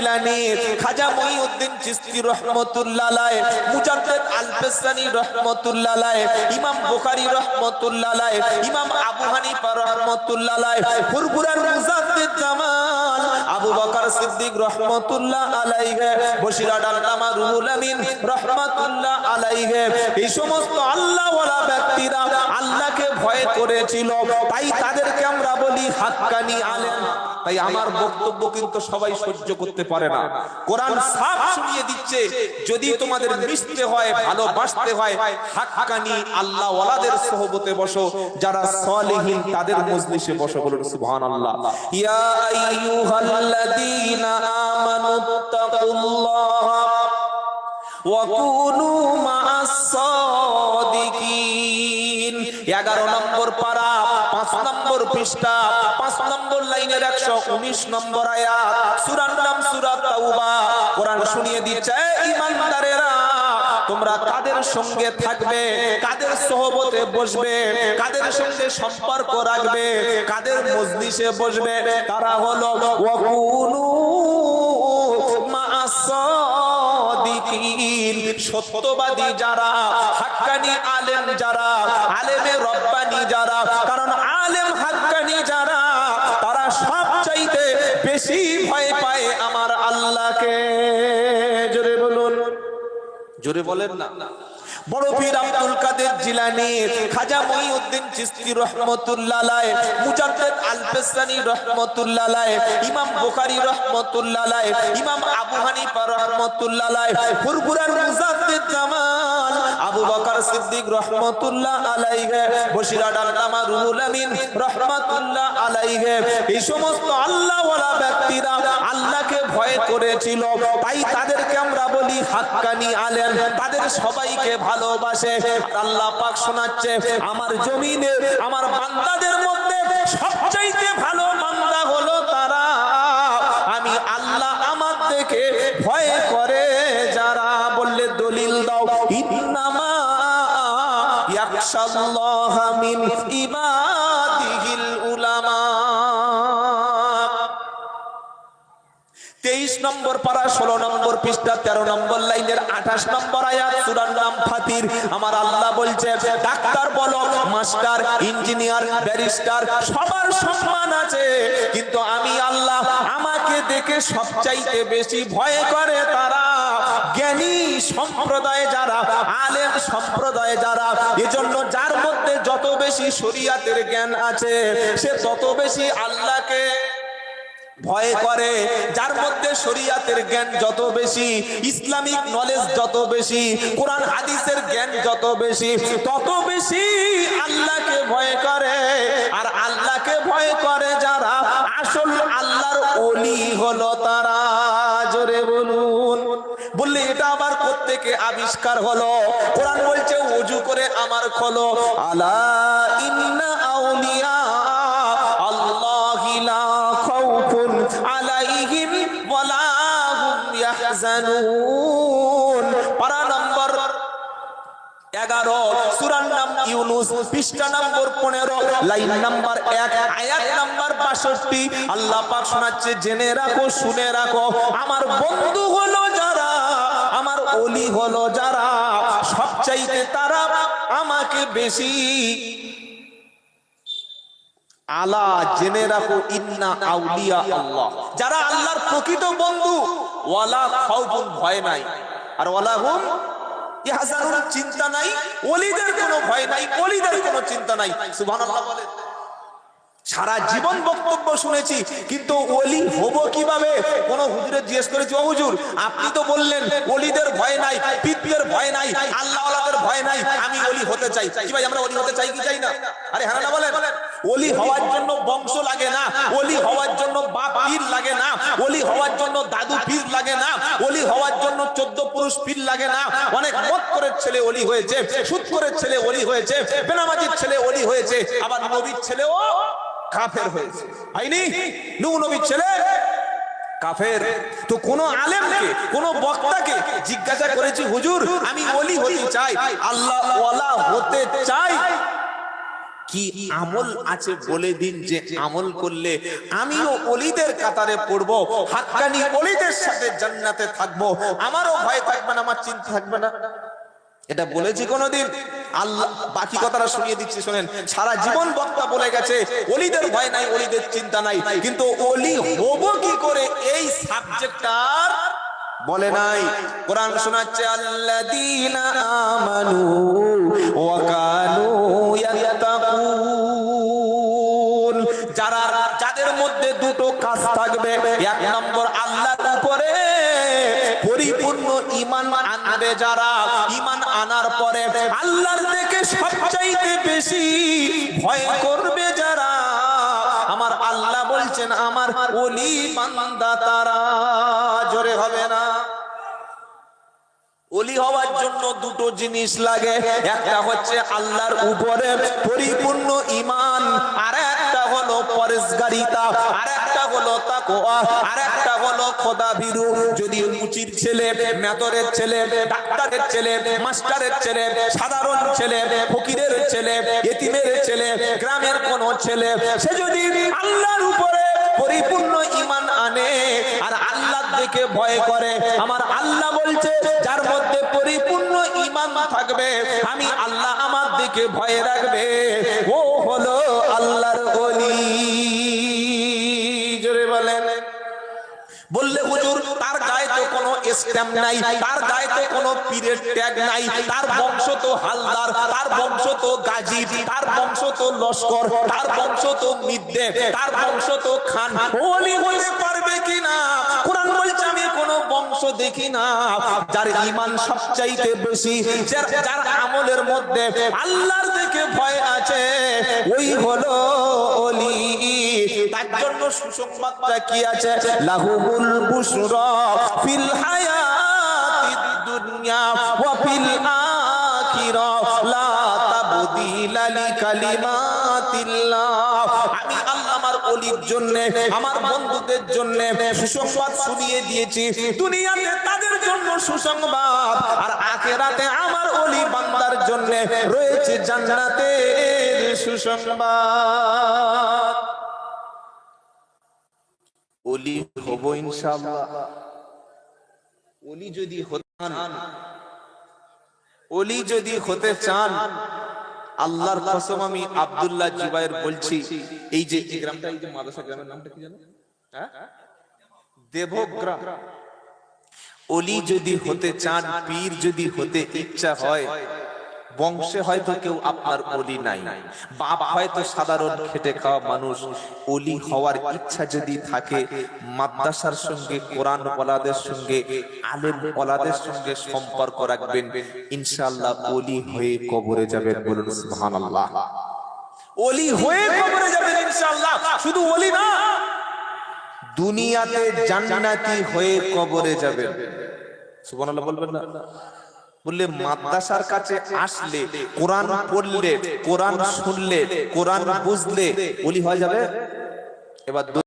জিলানী, খাজা রাহমাতুল্লাহ আলাইহি ইমাম বুখারী ইমাম আবু হানিফা ফুরফুরার আবু বকর সিদ্দিক রাহমাতুল্লাহ আলাইহি বশিরাট আল্লামা রুহুল আমিন রাহমাতুল্লাহ আলাইহি। এই সমস্ত আল্লাহ ওয়ালা ব্যক্তিরা আল্লাহকে ভয় করেছিল। তাই তাদেরকে আমরা বলি, হাক্কানি আলেম। তাই আমার বক্তব্য কিন্তু সবাই সহ্য করতে পারে না। কোরআন সাফ শুনিয়ে দিচ্ছে, যদি তোমাদের মিশতে হয়, ভালোবাসতে হয়, হাক্কানি আল্লাহ ওয়ালাদের সহবতে বসো, যারা সলিহিন তাদের মজলিসে বসো বলুন, সুবহানাল্লাহ। ইয়া আইয়ুহাল্লাযীনা আমানুত্তাকুল্লাহ وكونوا مع الصادقين এগারো নম্বর পারা পাঁচ নম্বর পৃষ্ঠা পাঁচ নম্বর লাইনের একশো উনিশ নম্বর আয়াত সুরার নাম সুরা তাওবা কোরআন শুনিয়ে দিচ্ছে এই ইমানদারেরা তোমরা কাদের সঙ্গে থাকবে কাদের সহবতে বসবে কাদের সঙ্গে সম্পর্ক রাখবে কাদের মজলিসে বসবে তারা হলো ওয়াকুনু সত্যবাদী যারা, হাক্কানি আলেম যারা, আলেমে রব্বানি যারা, কারণ আলেম হাক্কানি যারা, তারা সব চাইতে বেশি ভয় পায় আমার আল্লাহকে। জোরে বলুন। জোরে বলেন না। বড় পীর আব্দুল কাদের জিলানী, খাজা মঈউদ্দিন চিশতি রহমতুল্লাহ আলাইহ মুজাদ্দিদ আলফেসানি রহমতুল্লাহ আলাইহ ইমাম বুখারী রহমতুল্লাহ আলাইহ ইমাম আবু হানিফা রহমতুল্লাহ আলাইহ ফুরফুরার মুজাদ্দিদ জামাল সিদ্দিক আলাইহি রুহুল আমিন রাহমাতুল্লাহ আলাইহি। এই সমস্ত ব্যক্তিরা আল্লাহকে ভয় করেছিল, তাই তাদেরকে আমরা বলি হাক্কানি তাদের সবাইকে ভালোবাসে। আল্লাহ পাক শোনাচ্ছে, আমার জমিনে, আমার বান্দাদের মধ্যে সবচাইতে ভালো বান্দা হলো তারা। আমি আল্লাহ আমার থেকে ভয় করে, যারা বললে দলিল দাও, ইন্নামা মিন ইবাদিহিল উলামা। তেইশ নম্বর পারা ষোলো নম্বর পৃষ্ঠা, তেরো নম্বর লাইনের আঠাশ নম্বর আয়াত, সুরার নাম ফাতির। আমার আল্লাহ বলছে, ডাক্তার বলো, মাস্টার, ইঞ্জিনিয়ার, ব্যারিস্টার, সবার সম্মান আছে। কিন্তু আমি আল্লাহ আমাকে দেখে সবচাইতে বেশি ভয় করে তারা। জ্ঞানী সম্প্রদায় যারা, আলেম সম্প্রদায় যারা, এজন্য যার মধ্যে যত বেশি শরিয়াতের জ্ঞান আছে, সে তত বেশি আল্লাহকে ভয় করে। যার মধ্যে শরিয়াতের জ্ঞান যত বেশি, ইসলামিক নলেজ যত বেশি, কোরআন হাদিসের জ্ঞান যত বেশি, তত বেশি আল্লাহকে ভয় করে। আর আল্লাহকে ভয় করে যারা, আসল আল্লাহর ওলি হলো তারা। জোরে বলুন। এটা আবার কোত্থেকে আবিষ্কার হলো। কোরআন বলছে, উজু করে আমার খোলো। আলা ইন্না আউলিয়া লা খাউফুন আলাইহিম ওয়ালা হুম ইয়াহজানুন। পারা নম্বর এগারো, সুরার নাম ইউনুস, পৃষ্ঠা নম্বর পনেরো, লাইন নাম্বার আয়াত নাম্বার বাষট্টি। আল্লাহ পাক শোনাচ্ছে, জেনে রাখো, শুনে রাখো। আমার বন্ধু হলো অলি হলো যারা, সবচাইতে তারা আমাকে বেশি। আলা, জেনে রাখো, ইন্না আউলিয়া আল্লাহ। যারা আল্লাহর প্রকৃত বন্ধু, ওয়ালা খাউফুন ভয় নাই। আর ওয়ালা হুম ইহজানুন চিন্তা নাই। ওলিদের কোনো ভয় নাই ওলিদের কোনো চিন্তা নাই। সুবহানাল্লাহ বলে সারা জীবন বক্তব্য শুনেছি, কিন্তু ওলি হব কীভাবে? কোন হুজুরে জিজ্ঞেস করেছি, ও হুজুর, আপনি তো বললেন ওলিদের ভয় নাই পিপিয়ের ভয় নাই আল্লাহ ভয় নাই, আমি ওলি হতে চাই। কি ভাই, আমরা ওলি হতে চাই কি চাই না? আরে হ্যাঁ না বলেন। ওলি হওয়ার জন্য বংশ লাগে না, ওলি হওয়ার জন্য বাপ পীর লাগে না, ওলি হওয়ার জন্য দাদু পীর লাগে না, ওলি হওয়ার জন্য চোদ্দ পুরুষ পীর লাগে না। অনেক মত করে ছেলে ওলি হয়েছে সুদ করে ছেলে ওলি হয়েছে, বেনামাজির ছেলে ওলি হয়েছে, আবার নবীর ছেলেও কাফের হয়েছে। হয়নি? নূহ নবীর ছেলে? কাফের। তো কোন আলেমকে, কোন বক্তাকে জিজ্ঞাসা করেছি, হুজুর, আমি ওলি হতে চাই, আল্লাহ ওয়ালা হতে চাই। কি আমল আছে বলে দিন যে আমল করলে? আমিও অলিদের কাতারে পড়ব, হাক্কানি অলিদের সাথে জান্নাতে থাকব। আমারও ভয় থাকবে না, আমার চিন্তা থাকবে না। এটা বলেছি কোনোদিন। আল্লাহ বাকি কথাটা শুনিয়ে দিচ্ছি, শোনেন। সারা জীবন বক্তা বলে গেছে অলিদের ভয় নাই অলিদের চিন্তা নাই। কিন্তু অলি হব কি করে এই সাবজেক্টটার বলে নাই। কোরআন শোনাচ্ছে, আল্লাযীনা আমানু ওয়া কানু ইয়াত্তাকুন। যারা যাদের মধ্যে দুটো কাজ থাকবে, এক নম্বর পরিপূর্ণ ঈমান আনবে যারা, ঈমান আনার পরে আল্লাহর থেকে সবচাইতে বেশি ভয় করবে যারা। আমার আল্লাহ বলছেন, আমার ওলি বান্দা তারা জোরে হবে না। অলি হওয়ার জন্য দুটো জিনিস লাগে। একটা হচ্ছে আল্লাহর উপরে পরিপূর্ণ ইমান আর একটা হলো পরেশগারিতা আর একটা হলো তাকওয়া আর একটা হলো খোদা ভীরু। যদি মুচির ছেলে মেতরের ছেলে, ডাক্তারের ছেলে, মাস্টারের ছেলে, সাধারণ ছেলে, ফকিরের ছেলে, এতিমের ছেলে, গ্রামের কোন ছেলে, সে যদি আল্লাহর উপরে পরিপূর্ণ ইমান আনে, আর আল্লাহ দিকে ভয় করে, আমার আল্লাহ বলছে, যার মধ্যে পরিপূর্ণ ইমান থাকবে, আমি আল্লাহ আমার দিকে ভয় রাখবে। ও হলো আল্লাহর বলেন বললে হুজুর, তার গায়ে তো কোনো স্ট্যাম্প নাই, তার গায়ে তো কোনো পীরের ট্যাগ নাই, তার বংশ তো হালদার, তার বংশ তো গাজী তার বংশ তো লস্কর, তার বংশ তো মিদ্দে তার বংশ তো খান। ওলি হতে পারবে কিনা? কোরআন বলছে, আমি কোনো বংশ দেখি না। যার ঈমান সবচাইতে বেশি যার আমলের মধ্যে আল্লাহর দিকে ভয় আছে, ওই হলো সুসংবাদটা কি আছে? লাহুমুল বুশরা ফিল হায়াতিদ দুনিয়া ওয়া ফিল আখিরা। লা তাবদিলা লিকালিমাতিল্লাহ আমি আল্লাহ আমার অলির জন্য আমার বন্ধুদের জন্য সুসংবাদ শুনিয়ে দিয়েছি। দুনিয়াতে তাদের জন্য সুসংবাদ আর আখেরাতে আমার অলি বান্দার জন্য রয়েছে জান্নাতের সুসংবাদ। অলি হব ইনশাআল্লাহ। অলি যদি হতে চান অলি যদি হতে চান আল্লাহর কসম আমি আব্দুল্লাহ জুবাইর বলছি এই যে এই গ্রামটা এই যে মাদ্রাসা গ্রামের নামটা কি জানো? হ্যাঁ? দেবগ্রাম। অলি যদি হতে চান পীর যদি হতে ইচ্ছা হয় বংশে হয়তো কেউ আপনার অলি নাই। বাপ হয়তো সাধারণ খেটে খাওয়া মানুষ। অলি হওয়ার ইচ্ছা যদি থাকে, মাদ্রাসার সঙ্গে কোরআন ওয়ালাদের সঙ্গে আলেম ওয়ালাদের সঙ্গে সম্পর্ক রাখবেন। ইনশাআল্লাহ অলি হয়ে কবরে যাবেন বলুন সুবহানাল্লাহ। অলি হয়ে কবরে যাবেন ইনশাআল্লাহ, শুধু অলি না, দুনিয়াতে জান্নাতি হয়ে কবরে যাবেন। সুবহানাল্লাহ বলবেন না? বললে মাদ্রাসার কাছে আসলে কোরআন পড়লে কোরআন শুনলে কোরআন বুঝলে বলি হয়ে যাবে? এবার